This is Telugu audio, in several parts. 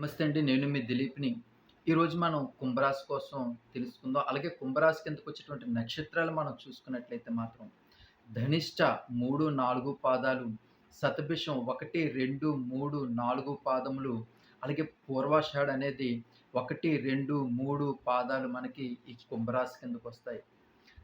నమస్తే అండి నేను మీ దిలీప్ని. ఈరోజు మనం కుంభరాశి కోసం తెలుసుకుందాం. అలాగే కుంభరాశి కిందకు వచ్చేటువంటి నక్షత్రాలు మనం చూసుకున్నట్లయితే మాత్రం ధనిష్ట మూడు నాలుగు పాదాలు శతభిషం ఒకటి రెండు మూడు నాలుగు పాదములు అలాగే పూర్వాషాఢ అనేది ఒకటి రెండు మూడు పాదాలు మనకి ఈ కుంభరాశి కిందకు వస్తాయి.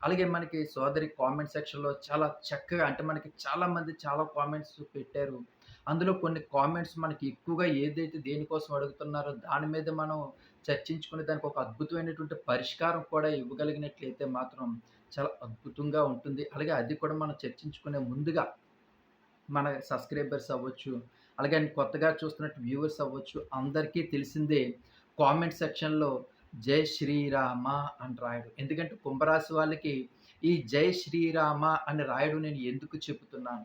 అలాగే మనకి సోదరి కామెంట్ సెక్షన్లో చాలా చక్కగా అంటే మనకి చాలా మంది చాలా కామెంట్స్ పెట్టారు. అందులో కొన్ని కామెంట్స్ మనకి ఎక్కువగా ఏదైతే దేనికోసం అడుగుతున్నారో దాని మీద మనం చర్చించుకుని దానికి ఒక అద్భుతమైనటువంటి పరిష్కారం కూడా ఇవ్వగలిగినట్లయితే మాత్రం చాలా అద్భుతంగా ఉంటుంది. అలాగే అది కూడా మనం చర్చించుకునే ముందుగా మన సబ్స్క్రైబర్స్ అవ్వచ్చు అలాగే కొత్తగా చూస్తున్నట్టు వ్యూవర్స్ అవ్వచ్చు అందరికీ తెలిసిందే కామెంట్ సెక్షన్లో జై శ్రీరామ అని రాయడు. ఎందుకంటే కుంభరాశి వాళ్ళకి ఈ జై శ్రీరామ అని రాయడు నేను ఎందుకు చెబుతున్నాను?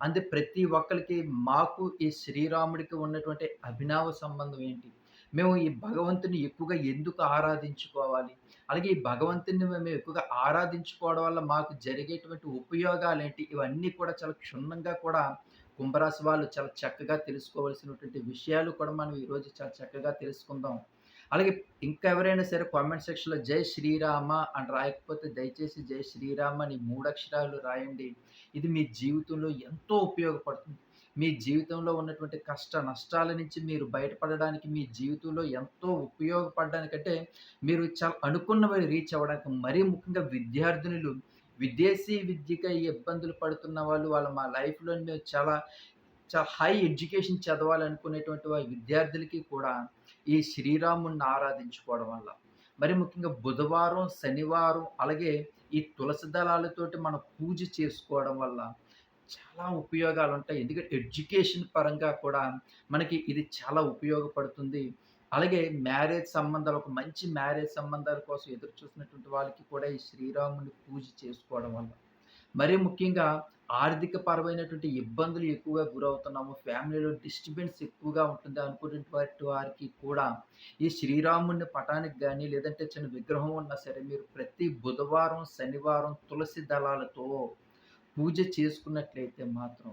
అంటే ప్రతి ఒక్కరికి మాకు ఈ శ్రీరాముడికి ఉన్నటువంటి అభినవ సంబంధం ఏంటి? మేము ఈ భగవంతుని ఎక్కువగా ఎందుకు ఆరాధించుకోవాలి? అలాగే ఈ భగవంతుని మేము ఎక్కువగా ఆరాధించుకోవడం వల్ల మాకు జరిగేటువంటి ఉపయోగాలు ఏంటి ఇవన్నీ కూడా చాలా క్షుణ్ణంగా కూడా కుంభరాశి వాళ్ళు చాలా చక్కగా తెలుసుకోవాల్సినటువంటి విషయాలు కూడా మనం ఈరోజు చాలా చక్కగా తెలుసుకుందాం. అలాగే ఇంకా ఎవరైనా సరే కామెంట్ సెక్షన్లో జై శ్రీరామ అని రాయకపోతే దయచేసి జై శ్రీరామ అని మూడు అక్షరాలు రాయండి. ఇది మీ జీవితంలో ఎంతో ఉపయోగపడుతుంది. మీ జీవితంలో ఉన్నటువంటి కష్ట నష్టాల నుంచి మీరు బయటపడడానికి మీ జీవితంలో ఎంతో ఉపయోగపడడానికంటే మీరు చాలా అనుకున్నవి రీచ్ అవ్వడానికి మరీ ముఖ్యంగా విద్యార్థినులు విదేశీ విద్యకై ఇబ్బందులు పడుతున్న వాళ్ళు వాళ్ళ మా లైఫ్లో మేము చాలా చాలా హై ఎడ్యుకేషన్ చదవాలనుకునేటువంటి వారి విద్యార్థులకి కూడా ఈ శ్రీరాముడిని ఆరాధించుకోవడం వల్ల. మరి ముఖ్యంగా బుధవారం శనివారం అలాగే ఈ తులసి దళాలతోటి మనం పూజ చేసుకోవడం వల్ల చాలా ఉపయోగాలు ఉంటాయి. ఎందుకంటే ఎడ్యుకేషన్ పరంగా కూడా మనకి ఇది చాలా ఉపయోగపడుతుంది. అలాగే మ్యారేజ్ సంబంధాలు ఒక మంచి మ్యారేజ్ సంబంధాల కోసం ఎదురు చూసినటువంటి వాళ్ళకి కూడా ఈ శ్రీరాముని పూజ చేసుకోవడం వల్ల. మరీ ముఖ్యంగా ఆర్థిక పరమైనటువంటి ఇబ్బందులు ఎక్కువగా గురవుతున్నాము. ఫ్యామిలీలో డిస్టర్బెన్స్ ఎక్కువగా ఉంటుంది అనుకున్నటువంటి వారికి కూడా ఈ శ్రీరాముని పటానికి కానీ లేదంటే చిన్న విగ్రహం ఉన్నా సరే మీరు ప్రతి బుధవారం శనివారం తులసి దళాలతో పూజ చేసుకున్నట్లయితే మాత్రం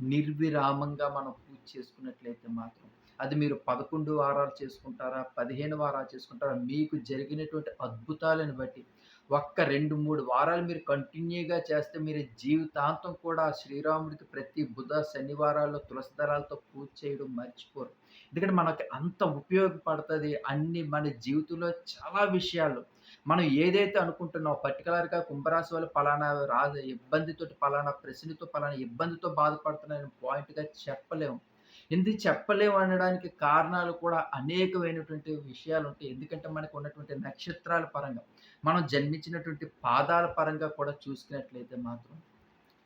నిర్విరామంగా మనం పూజ చేసుకున్నట్లయితే మాత్రం అది మీరు పదకొండు వారాలు చేసుకుంటారా పదిహేను వారాలు చేసుకుంటారా మీకు జరిగినటువంటి అద్భుతాలను బట్టి ఒక్క రెండు మూడు వారాలు మీరు కంటిన్యూగా చేస్తే మీరు జీవితాంతం కూడా శ్రీరాముడికి ప్రతి బుధ శనివారాల్లో తులసిదళాలతో పూజ చేయడం మర్చిపోరు. ఎందుకంటే మనకి అంత ఉపయోగపడుతుంది అన్ని మన జీవితంలో చాలా విషయాలు. మనం ఏదైతే అనుకుంటున్నామో పర్టికులర్గా కుంభరాశి వాళ్ళు పలానా రాజ ఇబ్బందితో పలానా ప్రశ్నతో పలానా ఇబ్బందితో బాధపడుతున్నాయని పాయింట్గా చెప్పలేము. ఎందుకు చెప్పలేము అనడానికి కారణాలు కూడా అనేకమైనటువంటి విషయాలు ఉంటాయి. ఎందుకంటే మనకు ఉన్నటువంటి నక్షత్రాల పరంగా మనం జన్మించినటువంటి పాదాల పరంగా కూడా చూసుకున్నట్లయితే మాత్రం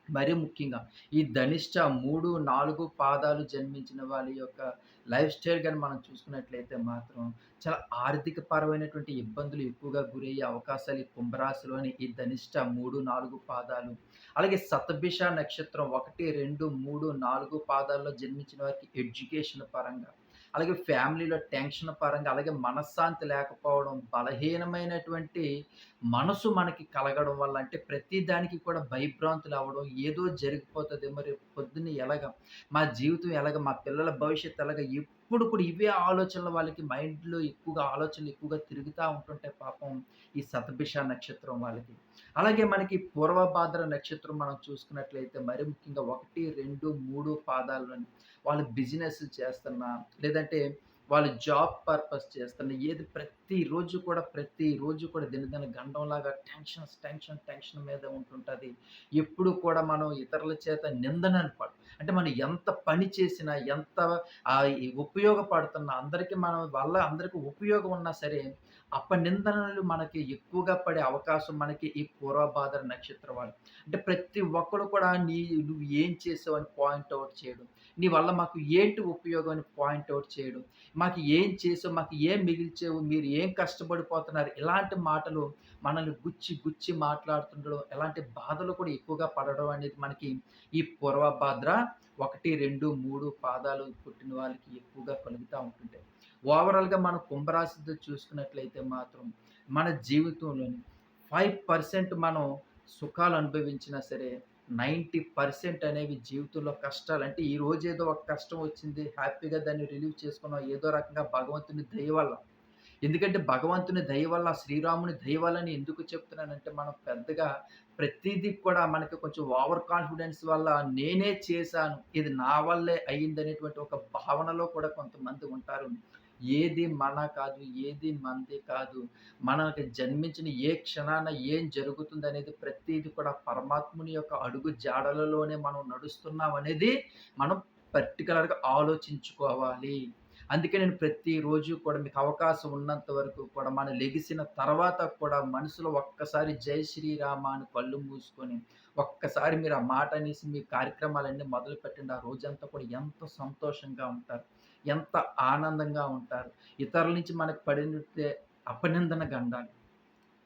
మరీ ముఖ్యంగా ఈ ధనిష్ట మూడు నాలుగు పాదాలు జన్మించిన వాళ్ళ యొక్క లైఫ్ స్టైల్ కానీ మనం చూసుకున్నట్లయితే మాత్రం చాలా ఆర్థిక పరమైనటువంటి ఇబ్బందులు ఎక్కువగా గురయ్యే అవకాశాలు ఈ కుంభరాశిలోని ఈ ధనిష్ట మూడు నాలుగు పాదాలు. అలాగే సతభిష నక్షత్రం ఒకటి రెండు మూడు నాలుగు పాదాల్లో జన్మించిన వారికి ఎడ్యుకేషన్ పరంగా అలాగే ఫ్యామిలీలో టెన్షన్ పరంగా అలాగే మనశ్శాంతి లేకపోవడం బలహీనమైనటువంటి మనసు మనకి కలగడం వల్ల అంటే ప్రతి దానికి కూడా భయభ్రాంతులు అవ్వడం ఏదో జరిగిపోతుంది మరి పొద్దున్న ఎలాగ మా జీవితం ఎలాగ మా పిల్లల భవిష్యత్తు ఎలాగ ఎప్పుడు కూడా ఇవే ఆలోచనలు వాళ్ళకి మైండ్లో ఎక్కువగా ఆలోచనలు ఎక్కువగా తిరుగుతూ ఉంటుంటే పాపం ఈ సతభిష నక్షత్రం వాళ్ళకి. అలాగే మనకి పూర్వభాద్ర నక్షత్రం మనం చూసుకున్నట్లయితే మరి ముఖ్యంగా ఒకటి రెండు మూడు పాదాలను వాళ్ళు బిజినెస్ చేస్తున్నా లేదంటే వాళ్ళు జాబ్ పర్పస్ చేస్తున్న ఏది ప్రతిరోజు కూడా ప్రతిరోజు కూడా దినదిన గండంలాగా టెన్షన్స్ టెన్షన్ టెన్షన్ మీద ఉంటుంటుంది. ఎప్పుడు కూడా మనం ఇతరుల చేత నిందనని పడు అంటే మనం ఎంత పని చేసినా ఎంత ఉపయోగపడుతున్నా అందరికీ మనం వల్ల అందరికీ ఉపయోగం ఉన్నా సరే అపనిందనలు మనకి ఎక్కువగా పడే అవకాశం మనకి ఈ పూర్వభాద్ర నక్షత్రం వాళ్ళు. అంటే ప్రతి ఒక్కరు కూడా నీ నువ్వు ఏం చేసావు అని పాయింట్ అవుట్ చేయడం. నీ వల్ల మాకు ఏంటి ఉపయోగం అని పాయింట్ అవుట్ చేయడం. మాకు ఏం చేసావు మాకు ఏం మిగిల్చావు మీరు ఏం కష్టపడిపోతున్నారు ఇలాంటి మాటలు మనల్ని గుచ్చి గుచ్చి మాట్లాడుతుండడం ఎలాంటి బాధలు కూడా ఎక్కువగా పడడం అనేది మనకి ఈ పూర్వభాద్ర ఒకటి రెండు మూడు పాదాలు పుట్టిన వాళ్ళకి ఎక్కువగా కలుగుతూ ఉంటుంటాయి. ఓవరాల్గా మనం కుంభరాశితో చూసుకున్నట్లయితే మాత్రం మన జీవితంలోని ఫైవ్ పర్సెంట్ మనం సుఖాలు అనుభవించినా సరే 90% అనేవి జీవితంలో కష్టాలు అంటే ఈ రోజు ఏదో ఒక కష్టం వచ్చింది. హ్యాపీగా దాన్ని రిలీవ్ చేసుకున్నాం. ఏదో రకంగా భగవంతుని దయ వల్ల. ఎందుకంటే భగవంతుని దయ వల్ల, శ్రీరాముని దయ వల్లని ఎందుకు చెప్తున్నానంటే మనం పెద్దగా ప్రతిదీ కూడా మనకి కొంచెం ఓవర్ కాన్ఫిడెన్స్ వల్ల నేనే చేశాను. ఇది నా వల్లే అయిందనేటువంటి ఒక భావనలో కూడా కొంతమంది ఉంటారు. ఏది మన కాదు, ఏది మంది కాదు. మనకి జన్మించిన ఏ క్షణాన ఏం జరుగుతుంది అనేది ప్రతిది కూడా పరమాత్ముని యొక్క అడుగు జాడలలోనే మనం నడుస్తున్నాం అనేది మనం పర్టికులర్గా ఆలోచించుకోవాలి. అందుకే నేను ప్రతిరోజు కూడా మీకు అవకాశం ఉన్నంత వరకు కూడా మనం లెగిసిన తర్వాత కూడా మనసులో ఒక్కసారి జై శ్రీరామ అని కళ్ళు మూసుకొని, ఒక్కసారి మీరు ఆ మాట అనేసి మీ కార్యక్రమాలన్నీ మొదలుపెట్టండి. ఆ రోజంతా కూడా ఎంతో సంతోషంగా ఉంటారు. ఎంత ఆనందంగా ఉంటారు. ఇతరుల నుంచి మనకు పడినట్టే అపనిందన గండాలు.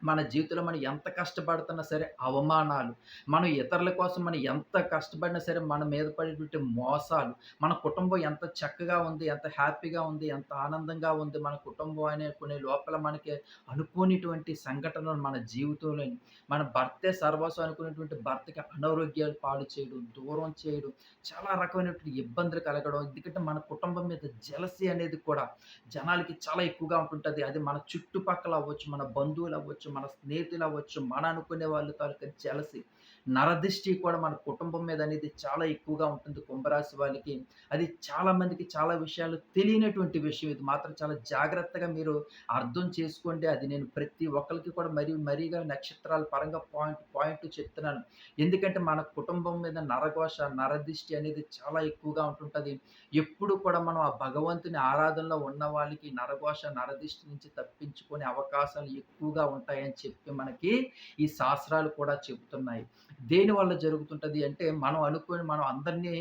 మన జీవితంలో మనం ఎంత కష్టపడుతున్నా సరే అవమానాలు, మనం ఇతరుల కోసం మనం ఎంత కష్టపడినా సరే మన మీద పడేటువంటి మోసాలు, మన కుటుంబం ఎంత చక్కగా ఉంది, ఎంత హ్యాపీగా ఉంది, ఎంత ఆనందంగా ఉంది మన కుటుంబం అనుకునే లోపల మనకి అనుకోనిటువంటి సంఘటనలు మన జీవితంలోని మన భర్తే సర్వస్వం అనుకునేటువంటి భర్తకి అనారోగ్యాలు పాలు చేయడం, దూరం చేయడం, చాలా రకమైనటువంటి ఇబ్బందులు కలగడం. ఎందుకంటే మన కుటుంబం మీద జలసి అనేది కూడా జనాలకి చాలా ఎక్కువగా ఉంటుంటుంది అది మన చుట్టుపక్కల అవ్వచ్చు, మన బంధువులు అవ్వచ్చు, మన స్నేహితులు అవ్వచ్చు, మన అనుకునే వాళ్ళు తాలూకా జలసి నరదృష్టి కూడా మన కుటుంబం మీద అనేది చాలా ఎక్కువగా ఉంటుంది కుంభరాశి వాళ్ళకి. అది చాలా మందికి చాలా విషయాలు తెలియనటువంటి విషయం. ఇది మాత్రం చాలా జాగ్రత్తగా మీరు అర్థం చేసుకోండి. అది నేను ప్రతి ఒక్కరికి కూడా మరీ మరీగా నక్షత్రాల పరంగా పాయింట్ పాయింట్ చెప్తున్నాను. ఎందుకంటే మన కుటుంబం మీద నరఘోష, నరదిష్టి అనేది చాలా ఎక్కువగా ఉంటుంటుంది ఎప్పుడు కూడా మనం ఆ భగవంతుని ఆరాధనలో ఉన్న వాళ్ళకి నరఘోష, నరదిష్టి నుంచి తప్పించుకునే అవకాశాలు ఎక్కువగా ఉంటాయని చెప్పి మనకి ఈ శాస్త్రాలు కూడా చెబుతున్నాయి. దేనివల్ల జరుగుతుంటుంది అంటే మనం అనుకుని మనం అందరిని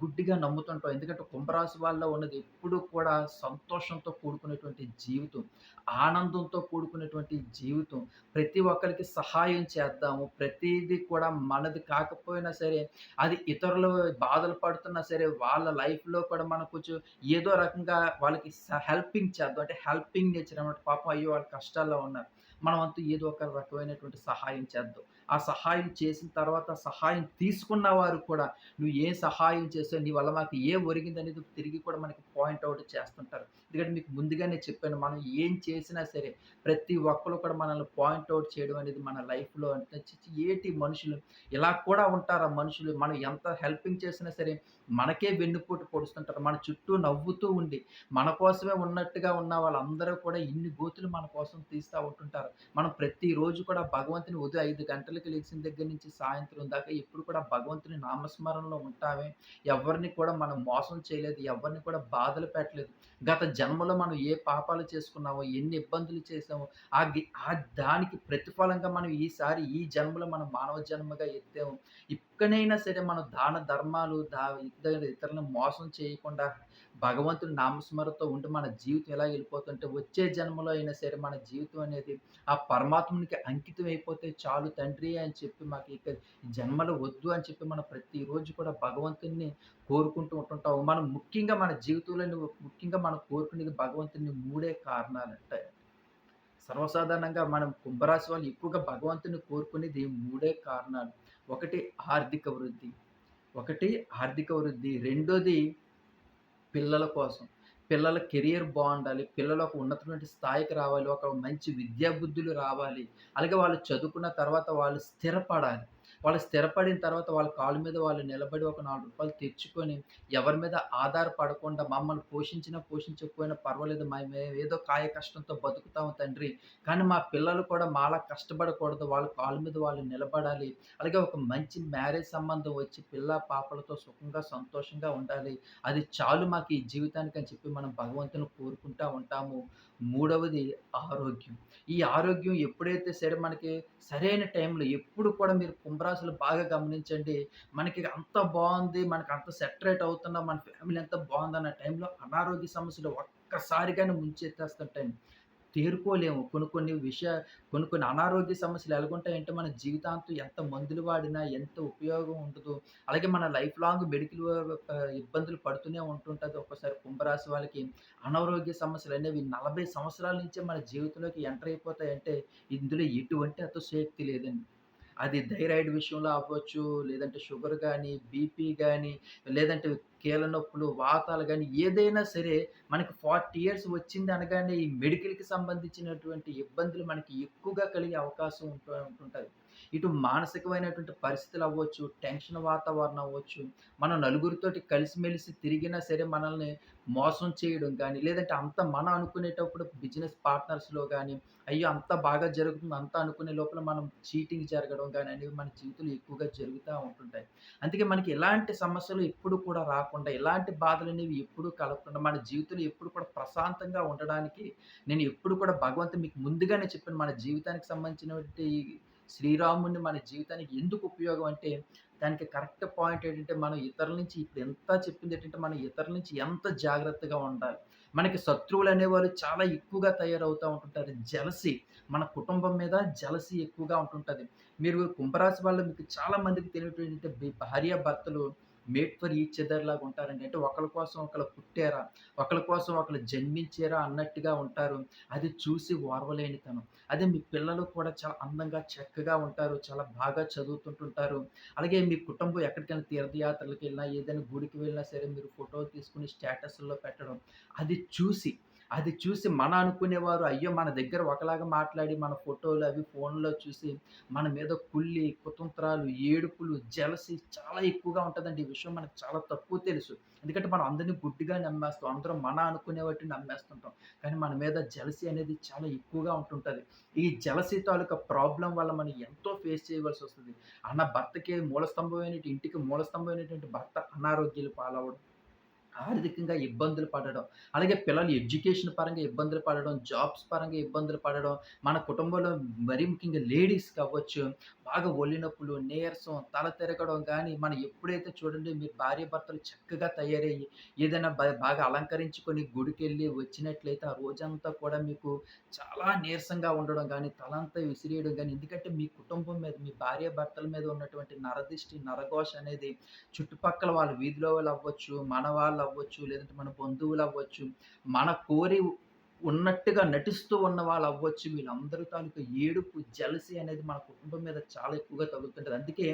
గుడ్డిగా నమ్ముతుంటాం. ఎందుకంటే కుంభరాశి వాళ్ళలో ఉన్నది ఎప్పుడూ కూడా సంతోషంతో కూడుకునేటువంటి జీవితం. ఆనందంతో కూడుకునేటువంటి జీవితం. ప్రతి ఒక్కరికి సహాయం చేద్దాము. ప్రతిదీ కూడా మనది కాకపోయినా సరే, అది ఇతరులు బాధలు పడుతున్నా సరే, వాళ్ళ లైఫ్‌లో కూడా మనం కొంచెం ఏదో రకంగా వాళ్ళకి హెల్పింగ్ చేద్దాం. అంటే హెల్పింగ్ నేచర్ అన్నమాట. పాపం అయ్యో! వాళ్ళు కష్టాల్లో ఉన్నారు. మనం అంతా ఏదో ఒక రకమైనటువంటి సహాయం చేద్దాం. ఆ సహాయం చేసిన తర్వాత సహాయం తీసుకున్న వారు కూడా నువ్వు ఏ సహాయం చేసావు? నీ వల్ల మాకు ఏం ఒరిగిందనేది తిరిగి కూడా మనకి పాయింట్ అవుట్ చేస్తుంటారు. ఎందుకంటే మీకు ముందుగానే చెప్పాను. మనం ఏం చేసినా సరే ప్రతి ఒక్కరు కూడా మనల్ని పాయింట్ అవుట్ చేయడం అనేది మన లైఫ్‌లో అంటే ఏటి మనుషులు ఇలా కూడా ఉంటారా మనుషులు? మనం ఎంత హెల్పింగ్ చేసినా సరే మనకే వెన్నుపోటు పొడుస్తుంటారు. మన చుట్టూ నవ్వుతూ ఉండి, మన కోసమే ఉన్నట్టుగా ఉన్న వాళ్ళందరూ కూడా ఇన్ని గోతులు మన కోసం తీస్తూ ఉంటుంటారు. మనం ప్రతిరోజు కూడా భగవంతుని ఉదయం ఐదు గంటలకు లేచిన దగ్గర నుంచి సాయంత్రం దాకా ఎప్పుడు కూడా భగవంతుని నామస్మరణలో ఉంటామే. ఎవరిని కూడా మనం మోసం చేయలేదు. ఎవరిని కూడా బాధలు పెట్టలేదు. గత జన్మలో మనం ఏ పాపాలు చేసుకున్నామో, ఎన్ని ఇబ్బందులు చేసామో, ఆ ఆ దానికి ప్రతిఫలంగా మనం ఈసారి ఈ జన్మలో మనం మానవ జన్మగా ఎత్తాము. ఇక్కడైనా సరే మనం దాన ధర్మాలు దా ఇతరులను మోసం చేయకుండా భగవంతుని నామస్మరణతో ఉంటే మన జీవితం ఎలా వెళ్ళిపోతుంటే వచ్చే జన్మలో అయినా సరే మన జీవితం అనేది ఆ పరమాత్మునికి అంకితం అయిపోతే చాలు తండ్రి అని చెప్పి మాకు ఇక జన్మలు వద్దు అని చెప్పి మనం ప్రతిరోజు కూడా భగవంతుడిని కోరుకుంటూ ఉంటుంటాము మనం ముఖ్యంగా మన జీవితంలో ముఖ్యంగా మనం కోరుకునేది భగవంతుని మూడే కారణాలు అంటే సర్వసాధారణంగా మనం కుంభరాశి వాళ్ళు ఎక్కువగా భగవంతుని కోరుకునేది మూడే కారణాలు. ఒకటి ఆర్థిక వృద్ధి. ఒకటి ఆర్థిక వృద్ధి. రెండోది పిల్లల కోసం. పిల్లల కెరియర్ బాగుండాలి పిల్లలు ఒక ఉన్నతమైన స్థాయికి రావాలి. ఒక మంచి విద్యాబుద్ధులు రావాలి. అలాగే వాళ్ళు చదువుకున్న తర్వాత వాళ్ళు స్థిరపడాలి. వాళ్ళు స్థిరపడిన తర్వాత వాళ్ళ కాళ్ళ మీద వాళ్ళు నిలబడి ఒక నాలుగు రూపాయలు తెచ్చుకొని ఎవరి మీద ఆధారపడకుండా మమ్మల్ని పోషించినా, పోషించకపోయినా పర్వాలేదు. మేము ఏదో కాయ కష్టంతో బతుకుతాము తండ్రి. కానీ మా పిల్లలు కూడా మాలా కష్టపడకూడదు. వాళ్ళ కాళ్ళ మీద వాళ్ళు నిలబడాలి. అలాగే ఒక మంచి మ్యారేజ్ సంబంధం వచ్చి పిల్ల, పాపలతో సుఖంగా, సంతోషంగా ఉండాలి. అది చాలు మాకు ఈ జీవితానికి అని చెప్పి మనం భగవంతుని కోరుకుంటా ఉంటాము. మూడవది ఆరోగ్యం. ఈ ఆరోగ్యం ఎప్పుడైతే సరే మనకి సరైన టైంలో ఎప్పుడు కూడా మీరు కుంభరాశులు బాగా గమనించండి. మనకి అంత బాగుంది మనకు అంత సెటరేట్ అవుతున్నా మన ఫ్యామిలీ అంతా అన్న టైంలో అనారోగ్య సమస్యలు ఒక్కసారిగానే ముంచెత్తేస్తుంటాయి తేరుకోలేము. కొన్ని కొన్ని విషయ కొన్ని కొన్ని అనారోగ్య సమస్యలు ఎలాగుంటాయంటే మన జీవితాంతం ఎంత మందులు వాడినా ఎంత ఉపయోగం ఉండదు. అలాగే మన లైఫ్ లాంగ్ మెడికల్ ఇబ్బందులు పడుతూనే ఉంటుంటుంది ఒక్కసారి కుంభరాశి వాళ్ళకి అనారోగ్య సమస్యలు అనేవి నలభై సంవత్సరాల నుంచే మన జీవితంలోకి ఎంటర్ అయిపోతాయంటే ఇందులో ఎటువంటి అతిశయోక్తి లేదండి. అది థైరాయిడ్ విషయంలో అవ్వచ్చు, లేదంటే షుగర్ కానీ బీపీ కానీ లేదంటే కీళ్ళ నొప్పులు, వాతాలు కానీ ఏదైనా సరే మనకి 40 ఇయర్స్ వచ్చింది అనగానే ఈ మెడికల్‌కి సంబంధించినటువంటి ఇబ్బందులు మనకి ఎక్కువగా కలిగే అవకాశం ఉంటూ ఇటు మానసికమైనటువంటి పరిస్థితులు అవ్వచ్చు, టెన్షన్ వాతావరణం అవ్వచ్చు, మనం నలుగురితోటి కలిసిమెలిసి తిరిగినా సరే మనల్ని మోసం చేయడం కానీ లేదంటే అంత మనం అనుకునేటప్పుడు బిజినెస్ పార్ట్నర్స్‌లో కానీ అయ్యో! అంత బాగా జరుగుతుంది అంత అనుకునే లోపల మనం చీటింగ్ జరగడం కానీ అనేవి మన జీవితంలో ఎక్కువగా జరుగుతూ ఉంటుంటాయి. అందుకే మనకి ఎలాంటి సమస్యలు ఎప్పుడు కూడా రాకుండా, ఎలాంటి బాధలు అనేవి ఎప్పుడూ కలగకుండా, మన జీవితంలో ఎప్పుడు కూడా ప్రశాంతంగా ఉండడానికి నేను ఎప్పుడు కూడా భగవంతుడు మీకు ముందుగానే చెప్పాను. మన జీవితానికి సంబంధించినటువంటి శ్రీరాముడిని మన జీవితానికి ఎందుకు ఉపయోగం అంటే, దానికి కరెక్ట్ పాయింట్ ఏంటంటే, మనం ఇతరుల నుంచి ఇప్పుడు ఎంత చెప్పింది ఏంటంటే, మనం ఇతరుల నుంచి ఎంత జాగ్రత్తగా ఉండాలి. మనకి శత్రువులు అనేవాళ్ళు చాలా ఎక్కువగా తయారవుతూ ఉంటుంటారు. జలసి మన కుటుంబం మీద జలసి ఎక్కువగా ఉంటుంటుంది మీరు కుంభరాశి వాళ్ళు మీకు చాలా మందికి తెలియటంటే భార్య భర్తలు మేడ్ ఫర్ ఈచ్ అదర్ లాగా ఉంటారండి. అంటే ఒకళ్ళ కోసం ఒకళ్ళు పుట్టారా, ఒకళ్ళ కోసం ఒకరు జన్మించారా అన్నట్టుగా ఉంటారు. అది చూసి ఓర్వలేనితనం. అదే మీ పిల్లలు కూడా చాలా అందంగా, చక్కగా ఉంటారు. చాలా బాగా చదువుతుంటుంటారు. అలాగే మీ కుటుంబం ఎక్కడికైనా తీర్థయాత్రలకెళ్ళినా, ఏదైనా గుడికి వెళ్ళినా సరే మీరు ఫోటోలు తీసుకొని స్టేటస్లో పెట్టడం. అది చూసి, అది చూసి మన అనుకునేవారు అయ్యో! మన దగ్గర ఒకలాగా మాట్లాడి మన ఫోటోలు అవి ఫోన్‌లో చూసి మన మీద కుళ్ళి, కుతంత్రాలు, ఏడుపులు, జెలసీ చాలా ఎక్కువగా ఉంటుందండి ఈ విషయం మనకు చాలా తక్కువ తెలుసు. ఎందుకంటే మనం అందరిని గుడ్డిగా నమ్మేస్తాం. అందరం మన అనుకునే వాటిని నమ్మేస్తుంటాం. కానీ మన మీద జెలసీ అనేది చాలా ఎక్కువగా ఉంటుంటుంది ఈ జెలసీ తాలూకా ప్రాబ్లం వల్ల మనం ఎంతో ఫేస్ చేయవలసి వస్తుంది అన్న భర్తకి మూలస్తంభమైన ఇంటికి మూలస్తంభమైనటువంటి భర్త అనారోగ్యాలు పాలవ్వడం. ఆర్థికంగా ఇబ్బందులు పడడం. అలాగే పిల్లలు ఎడ్యుకేషన్ పరంగా ఇబ్బందులు పడడం, జాబ్స్ పరంగా ఇబ్బందులు పడడం, మన కుటుంబంలో మరీ ముఖ్యంగా లేడీస్‌కి అవ్వచ్చు, బాగా ఒళ్ళు నీరసం, తల తిరగడం కానీ మనం ఎప్పుడైతే చూడండి మీరు భార్యభర్తలు చక్కగా తయారయ్యి, ఏదైనా బాగా అలంకరించుకొని గుడికెళ్ళి వచ్చినట్లయితే, ఆ రోజంతా కూడా మీకు చాలా నీరసంగా ఉండడం కానీ తలంతా విసిరేయడం కానీ ఎందుకంటే మీ కుటుంబం మీద, మీ భార్యాభర్తల మీద ఉన్నటువంటి నరదిష్టి, నరఘోష అనేది చుట్టుపక్కల వాళ్ళ వీధిలో వాళ్ళు అవ్వచ్చు మన వాళ్ళు అవ్వచ్చు లేదంటే మన బంధువులు అవ్వచ్చు మన కోరి ఉన్నట్టుగా నటిస్తూ ఉన్న వాళ్ళు అవ్వచ్చు వీళ్ళందరూ తాలూకా ఏడుపు, జలసి అనేది మన కుటుంబం మీద చాలా ఎక్కువగా తగులుతుంటది. అందుకే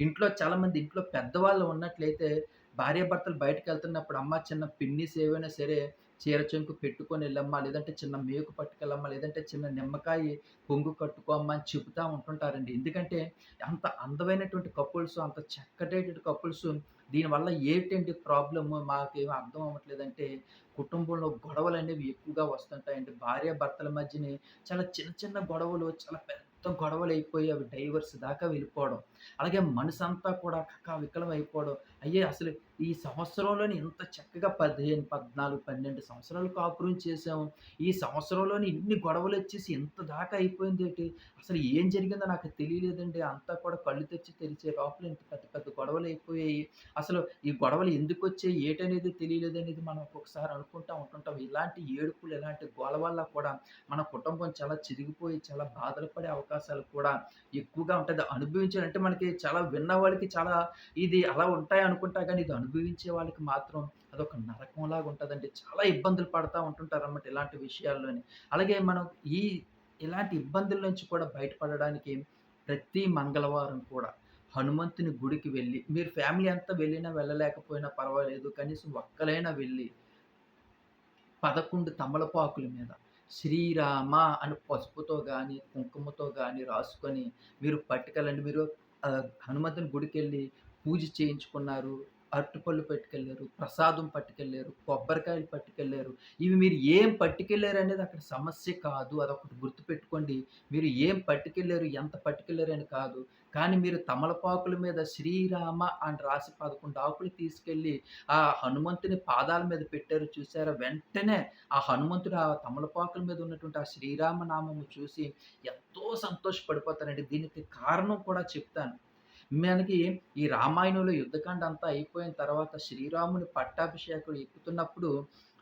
ఇంట్లో చాలామంది ఇంట్లో పెద్దవాళ్ళు ఉన్నట్లయితే భార్యాభర్తలు బయటికెళ్తున్నప్పుడు, అమ్మ చిన్న పిన్నీస్ ఏవైనా సరే చీర చెంకు పెట్టుకొని వెళ్ళమ్మా లేదంటే చిన్న మేకు పట్టుకెళ్ళమ్మా, లేదంటే చిన్న నిమ్మకాయ పొంగు కట్టుకోమ్మా అని చెబుతూ ఉంటుంటారండి. ఎందుకంటే అంత అందమైనటువంటి కపుల్స్, అంత చక్కటేటువంటి కపుల్స్ దీనివల్ల ఏంటంటే ప్రాబ్లము మాకేమి అర్థం అవ్వట్లేదంటే, కుటుంబంలో గొడవలు అనేవి ఎక్కువగా వస్తుంటాయండి. భార్యాభర్తల మధ్యనే చాలా చిన్న చిన్న గొడవలు చాలా పెద్ద గొడవలు అయిపోయి అవి డైవర్స్ దాకా వెళ్ళిపోవడం. అలాగే మనసంతా కూడా కకావికలం అయిపోవడం. అయ్యే! అసలు ఈ సంవత్సరంలోనే ఇంత చక్కగా 15, 14, 12 సంవత్సరాలు కాపురం చేసాము ఈ సంవత్సరంలోనే ఇన్ని గొడవలు వచ్చేసి ఇంత దాకా అయిపోయిందేటి? అసలు ఏం జరిగిందో నాకు తెలియలేదండి. అంతా కూడా కళ్ళు తెచ్చి తెరిచే లోపల ఇంత పెద్ద పెద్ద గొడవలు అయిపోయాయి అసలు ఈ గొడవలు ఎందుకొచ్చాయి? ఏటనేది తెలియలేదు అనేది మనం ఒక్కొక్కసారి అనుకుంటా ఉంటుంటాం. ఇలాంటి ఏడుపులు, ఇలాంటి గోల వల్ల కూడా మన కుటుంబం చాలా చిరిగిపోయి, చాలా బాధలు పడే అవకాశాలు కూడా ఎక్కువగా ఉంటుంది అనుభవించాలంటే మనకి చాలా విన్నవాడికి చాలా ఇది అలా ఉంటాయి అనుకుంటా కానీ ఇది అనుభవించే వాళ్ళకి మాత్రం అదొక నరకంలాగా ఉంటుందండి చాలా ఇబ్బందులు పడతా ఉంటుంటారనమాట ఇలాంటి విషయాల్లోని. అలాగే మనం ఈ ఇలాంటి ఇబ్బందుల నుంచి కూడా బయటపడడానికి ప్రతి మంగళవారం కూడా హనుమంతుని గుడికి వెళ్ళి, మీరు ఫ్యామిలీ అంతా వెళ్ళినా వెళ్ళలేకపోయినా పర్వాలేదు. కనీసం ఒక్కలైనా వెళ్ళి 11 తమలపాకుల మీద శ్రీరామ అని పసుపుతో కానీ కుంకుమతో కానీ రాసుకొని మీరు పట్టుకెళ్ళండి. మీరు హనుమంతుని గుడికి వెళ్ళి పూజ చేయించుకున్నారు. అరటిపళ్ళు పట్టుకెళ్ళారు ప్రసాదం పట్టుకెళ్ళారు కొబ్బరికాయలు పట్టుకెళ్ళారు ఇవి మీరు ఏం పట్టుకెళ్ళారు అనేది అక్కడ సమస్య కాదు. అదొకటి గుర్తుపెట్టుకోండి. మీరు ఏం పట్టుకెళ్ళారు ఎంత పట్టుకెళ్ళారు అని కాదు. కానీ మీరు తమలపాకుల మీద శ్రీరామ అని రాసి 11 ఆకులు తీసుకెళ్ళి ఆ హనుమంతుని పాదాల మీద పెట్టారు చూసారా? వెంటనే ఆ హనుమంతుడు ఆ తమలపాకుల మీద ఉన్నటువంటి ఆ శ్రీరామ నామము చూసి ఎంతో సంతోషపడిపోతారండి. దీనికి కారణం కూడా చెప్తాను. మనకి ఈ రామాయణంలో యుద్ధకాండ అంతా అయిపోయిన తర్వాత శ్రీరాముని పట్టాభిషేకుడు ఎక్కుతున్నప్పుడు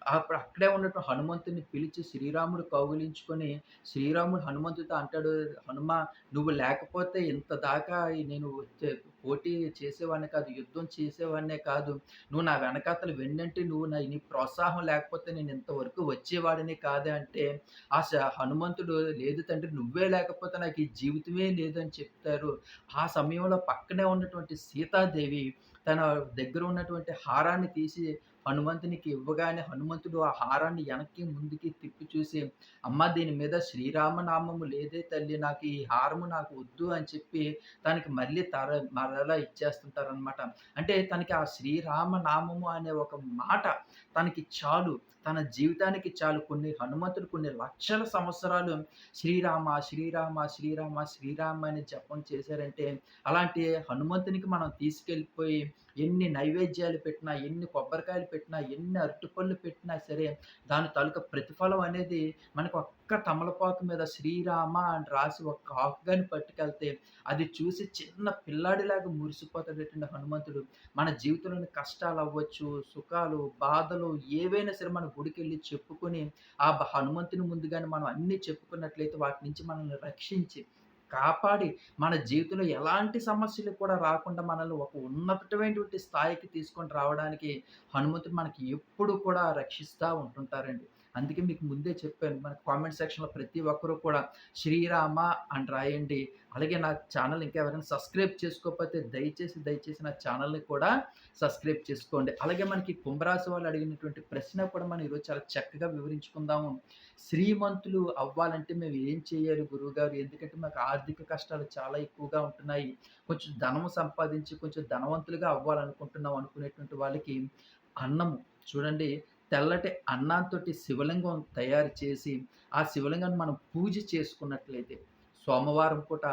అప్పుడు అక్కడే ఉన్నట్టు హనుమంతుని పిలిచి శ్రీరాముడు కౌగిలించుకొని శ్రీరాముడు హనుమంతుడితో అంటాడు హనుమ నువ్వు లేకపోతే ఇంత దాకా నేను పోటీ చేసేవాడిని కాదు యుద్ధం చేసేవాడినే కాదు. నువ్వు నా వెనకాతలు వెన్నంటే నువ్వు నా నీ ప్రోత్సాహం లేకపోతే నేను ఇంతవరకు వచ్చేవాడిని కాదే అంటే ఆ హనుమంతుడు లేదు తండ్రి నువ్వే లేకపోతే నాకు ఈ జీవితమే లేదని చెప్తారు. ఆ సమయంలో పక్కనే ఉన్నటువంటి సీతాదేవి తన దగ్గర ఉన్నటువంటి హారాన్ని తీసి హనుమంతునికి ఇవ్వగానే హనుమంతుడు ఆ హారాన్ని వెనక్కి ముందుకి తిప్పి చూసి అమ్మ దీని మీద శ్రీరామనామము లేదే తల్లి నాకు ఈ హారము నాకు వద్దు అని చెప్పి తనకి మళ్ళీ తర మరలా ఇచ్చేస్తుంటారనమాట అంటే తనకి ఆ శ్రీరామ నామము అనే ఒక మాట తనకి చాలు. తన జీవితానికి చాలు. కొన్ని హనుమంతుడు కొన్ని లక్షల సంవత్సరాలు శ్రీరామ శ్రీరామ శ్రీరామ శ్రీరామ అని జపం చేశారంటే అలాంటి హనుమంతునికి మనం తీసుకెళ్ళిపోయి ఎన్ని నైవేద్యాలు పెట్టినా ఎన్ని కొబ్బరికాయలు పెట్టినా ఎన్ని అరటిపళ్ళు పెట్టినా సరే దాని తాలూకా ప్రతిఫలం అనేది మనకు ఒక్క తమలపాకు మీద శ్రీరామ అని రాసి ఒక ఆకుగాని పట్టుకెళ్తే అది చూసి చిన్న పిల్లాడిలాగా మురిసిపోతాడేటండి హనుమంతుడు. మన జీవితంలోని కష్టాలు అవ్వచ్చు సుఖాలు బాధలు ఏవైనా సరే మన గుడికి వెళ్ళి చెప్పుకొని ఆ హనుమంతుని ముందుగానే మనం అన్నీ చెప్పుకున్నట్లయితే వాటి నుంచి మనల్ని రక్షించి కాపాడి మన జీవితంలో ఎలాంటి సమస్యలు కూడా రాకుండా మనల్ని ఒక ఉన్నతమైనటువంటి స్థాయికి తీసుకొని రావడానికి హనుమంతుడు మనకి ఎప్పుడు కూడా రక్షిస్తూ ఉంటుంటారండి. అందుకే మీకు ముందే చెప్పాను మన కామెంట్ సెక్షన్లో ప్రతి ఒక్కరూ కూడా శ్రీరామ అని రాయండి. అలాగే నా ఛానల్ ఇంకా ఎవరైనా సబ్స్క్రైబ్ చేసుకోకపోతే దయచేసి దయచేసి నా ఛానల్ని కూడా సబ్స్క్రైబ్ చేసుకోండి. అలాగే మనకి కుంభరాశి వాళ్ళు అడిగినటువంటి ప్రశ్న కూడా మనం ఈరోజు చాలా చక్కగా వివరించుకుందాము. శ్రీమంతులు అవ్వాలంటే మేము ఏం చేయాలి గురువుగారు? ఎందుకంటే మాకు ఆర్థిక కష్టాలు చాలా ఎక్కువగా ఉంటున్నాయి. కొంచెం ధనం సంపాదించి కొంచెం ధనవంతులుగా అవ్వాలనుకుంటున్నాం అనుకునేటువంటి వాళ్ళకి అన్నము. చూడండి తెల్లటి అన్నంతో శివలింగం తయారు చేసి ఆ శివలింగాన్ని మనం పూజ చేసుకున్నట్లయితే సోమవారం పూట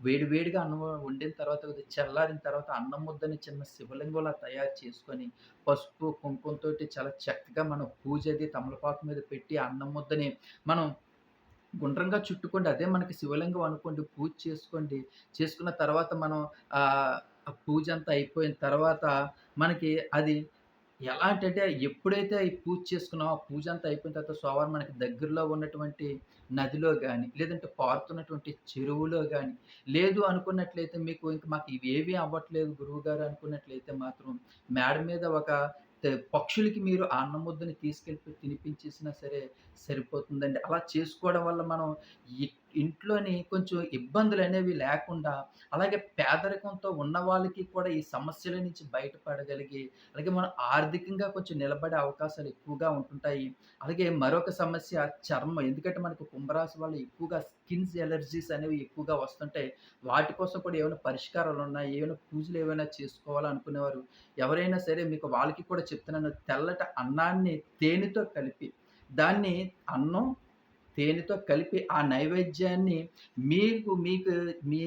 వేడివేడిగా అన్నం వండిన తర్వాత చల్లారిన తర్వాత అన్నం ముద్దని చిన్న శివలింగంలా తయారు చేసుకొని పసుపు కుంకుమతో చాలా చక్కగా మనం పూజ అది తమలపాకు మీద పెట్టి అన్నం ముద్దని మనం గుండ్రంగా చుట్టుకోండి. అదే మనకి శివలింగం అనుకోండి పూజ చేసుకోండి. చేసుకున్న తర్వాత మనం పూజ అంతా అయిపోయిన తర్వాత మనకి అది ఎలాంటంటే ఎప్పుడైతే ఈ పూజ చేసుకున్నామో పూజ అంతా అయిపోయిన తర్వాత సోమవారం మనకి దగ్గరలో ఉన్నటువంటి నదిలో కానీ లేదంటే పారుతున్నటువంటి చెరువులో కానీ లేదు అనుకున్నట్లయితే మీకు ఇంక మాకు ఇవేవి అవ్వట్లేదు గురువుగారు అనుకున్నట్లయితే మాత్రం మేడ మీద ఒక పక్షులకి మీరు అన్న అన్నం ముద్దని తీసుకెళ్ళి తినిపించేసినా సరే సరిపోతుందండి. అలా చేసుకోవడం వల్ల మనం ఇంట్లోని కొంచెం ఇబ్బందులు అనేవి లేకుండా, అలాగే పేదరికంతో ఉన్న వాళ్ళకి కూడా ఈ సమస్యల నుంచి బయటపడగలిగి, అలాగే మనం ఆర్థికంగా కొంచెం నిలబడే అవకాశాలు ఎక్కువగా ఉంటుంటాయి. అలాగే మరొక సమస్య చర్మం. ఎందుకంటే మనకు కుంభరాశి వాళ్ళు ఎక్కువగా స్కిన్స్ ఎలర్జీస్ అనేవి ఎక్కువగా వస్తుంటాయి. వాటి కోసం కూడా ఏమైనా పరిష్కారాలు ఉన్నాయి ఏమైనా పూజలు ఏవైనా చేసుకోవాలనుకునేవారు ఎవరైనా సరే మీకు వాళ్ళకి కూడా చెప్తున్నాను. తెల్లటి అన్నాన్ని తేనెతో కలిపి, దాన్ని అన్నం, తేనెతో కలిపి ఆ నైవేద్యాన్ని మీకు మీకు మీ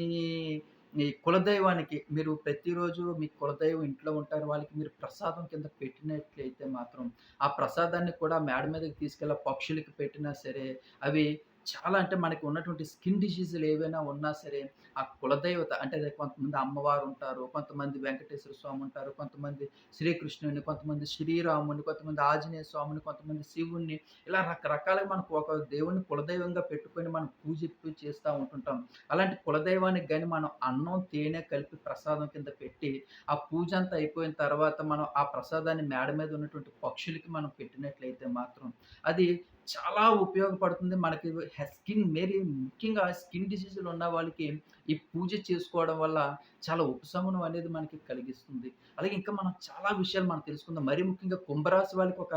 మీ కులదైవానికి మీరు ప్రతిరోజు మీ కులదైవం ఇంట్లో ఉంటారు. వాళ్ళకి మీరు ప్రసాదం కింద పెట్టినట్లయితే మాత్రం, ఆ ప్రసాదాన్ని కూడా మేడ మీదకి తీసుకెళ్ళి పక్షులకి పెట్టినా సరే, అవి చాలా అంటే మనకి ఉన్నటువంటి స్కిన్ డిసీజులు ఏవైనా ఉన్నా సరే, ఆ కులదైవత అంటే కొంతమంది అమ్మవారు ఉంటారు కొంతమంది వెంకటేశ్వర స్వామి ఉంటారు, కొంతమంది శ్రీకృష్ణుని కొంతమంది శ్రీరాముని కొంతమంది ఆంజనేయ స్వామిని, కొంతమంది శివుడిని ఇలా రకరకాలుగా మనకు ఒక దేవుణ్ణి కులదైవంగా పెట్టుకొని మనం పూజ చేస్తూ ఉంటుంటాం. అలాంటి కులదైవానికి కానీ మనం అన్నం, తేనె కలిపి ప్రసాదం కింద పెట్టి, ఆ పూజ అంతా అయిపోయిన తర్వాత మనం ఆ ప్రసాదాన్ని మేడ మీద ఉన్నటువంటి పక్షులకి మనం పెట్టినట్లయితే మాత్రం, అది చాలా ఉపయోగపడుతుంది. మనకి స్కిన్ మేరీ ముఖ్యంగా స్కిన్ డిసీజులు ఉన్న వాళ్ళకి ఈ పూజ చేసుకోవడం వల్ల చాలా ఉపశమనం అనేది మనకి కలిగిస్తుంది. అలాగే ఇంకా మనం చాలా విషయాలు మనం తెలుసుకుందాం. మరీ ముఖ్యంగా కుంభరాశి వాళ్ళకి ఒక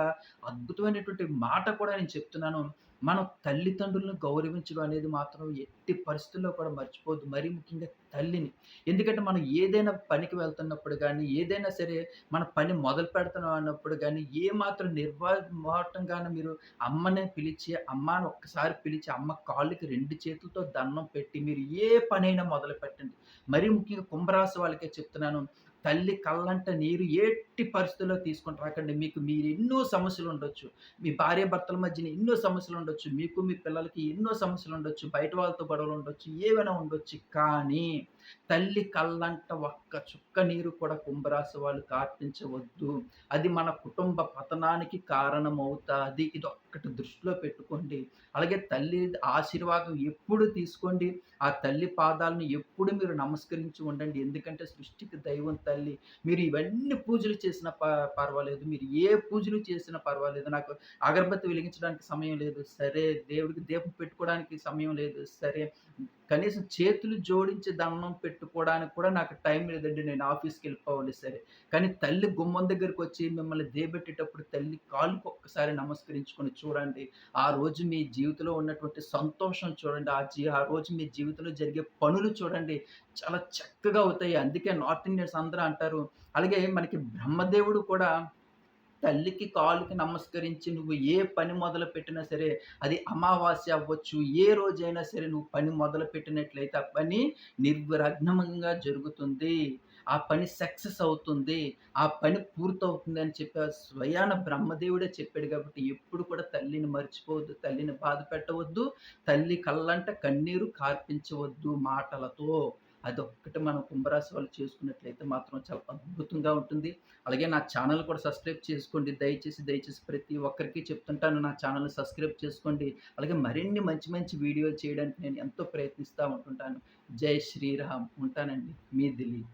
అద్భుతమైనటువంటి మాట కూడా నేను చెప్తున్నాను. మనం తల్లిదండ్రులను గౌరవించడం అనేది మాత్రం ఎట్టి పరిస్థితుల్లో కూడా మర్చిపోద్దు మరీ ముఖ్యంగా తల్లిని. ఎందుకంటే మనం ఏదైనా పనికి వెళ్తున్నప్పుడు కానీ ఏదైనా సరే మన పని మొదలు పెడుతున్నాం అన్నప్పుడు కానీ ఏ మాత్రం మీరు అమ్మనే పిలిచి, అమ్మని ఒక్కసారి పిలిచి, అమ్మ కాళ్ళకి రెండు చేతులతో దండం పెట్టి, మీరు ఏ పనైనా మొదలు పెట్టండి మరీ ముఖ్యంగా కుంభరాశి వాళ్ళకే చెప్తున్నాను. తల్లి కళ్ళంట నీరు ఏ ఎట్టి పరిస్థితుల్లో తీసుకొని రాకండి. మీకు మీరు ఎన్నో సమస్యలు ఉండొచ్చు. మీ భార్య భర్తల మధ్యన ఎన్నో సమస్యలు ఉండొచ్చు. మీకు మీ పిల్లలకి ఎన్నో సమస్యలు ఉండొచ్చు. బయట వాళ్ళతో గొడవలు ఉండొచ్చు. ఏమైనా ఉండొచ్చు. కానీ తల్లి కళ్ళంట ఒక్క చుక్క నీరు కూడా కుంభరాశి వాళ్ళు కార్పించవద్దు. అది మన కుటుంబ పతనానికి కారణమవుతుంది. ఇది ఒక్కటి దృష్టిలో పెట్టుకోండి. అలాగే తల్లి ఆశీర్వాదం ఎప్పుడు తీసుకోండి. ఆ తల్లి పాదాలను ఎప్పుడు మీరు నమస్కరించి ఉండండి. ఎందుకంటే సృష్టికి దైవం తల్లి. మీరు ఇవన్నీ పూజలు చేసినా ప పర్వాలేదు. మీరు ఏ పూజలు చేసినా పర్వాలేదు. నాకు అగరబత్తి వెలిగించడానికి సమయం లేదు. సరే దేవుడికి దీపం పెట్టుకోవడానికి సమయం లేదు. సరే కనీసం చేతులు జోడించి దండం పెట్టుకోవడానికి కూడా నాకు టైం లేదండి. నేను ఆఫీస్కి వెళ్ళిపోవాలి సరే. కానీ తల్లి గుమ్మం దగ్గరికి వచ్చి మిమ్మల్ని దేబెట్టేటప్పుడు తల్లి కాళ్ళకు ఒక్కసారి నమస్కరించుకొని చూడండి. ఆ రోజు మీ జీవితంలో ఉన్నటువంటి సంతోషం చూడండి. ఆ జీ ఆ రోజు మీ జీవితంలో జరిగే పనులు చూడండి. చాలా చక్కగా అవుతాయి. అందుకే నార్త్ ఇండియన్స్ అందరూ అంటారు. అలాగే మనకి బ్రహ్మదేవుడు కూడా తల్లికి కాలుకి నమస్కరించి నువ్వు ఏ పని మొదలు పెట్టినా సరే అది అమావాస్య అవ్వచ్చు. ఏ రోజైనా సరే నువ్వు పని మొదలు పెట్టినట్లయితే ఆ పని నిర్విఘ్నంగా జరుగుతుంది. ఆ పని సక్సెస్ అవుతుంది. ఆ పని పూర్తవుతుంది అని చెప్పి స్వయాన బ్రహ్మదేవుడే చెప్పాడు కాబట్టి ఎప్పుడు కూడా తల్లిని మర్చిపోవద్దు తల్లిని బాధ పెట్టవద్దు తల్లి కళ్ళంట కన్నీరు కార్పించవద్దు మాటలతో. అదొక్కటి మనం కుంభరాశి వాళ్ళు చేసుకున్నట్లయితే మాత్రం చాలా అద్భుతంగా ఉంటుంది. అలాగే నా ఛానల్ కూడా సబ్స్క్రైబ్ చేసుకోండి. దయచేసి దయచేసి ప్రతి ఒక్కరికి చెప్తుంటాను నా ఛానల్ సబ్స్క్రైబ్ చేసుకోండి. అలాగే మరిన్ని మంచి మంచి వీడియోలు చేయడానికి నేను ఎంతో ప్రయత్నిస్తూ ఉంటుంటాను. జై శ్రీరామ్. ఉంటానండి. మీ దిలీప్.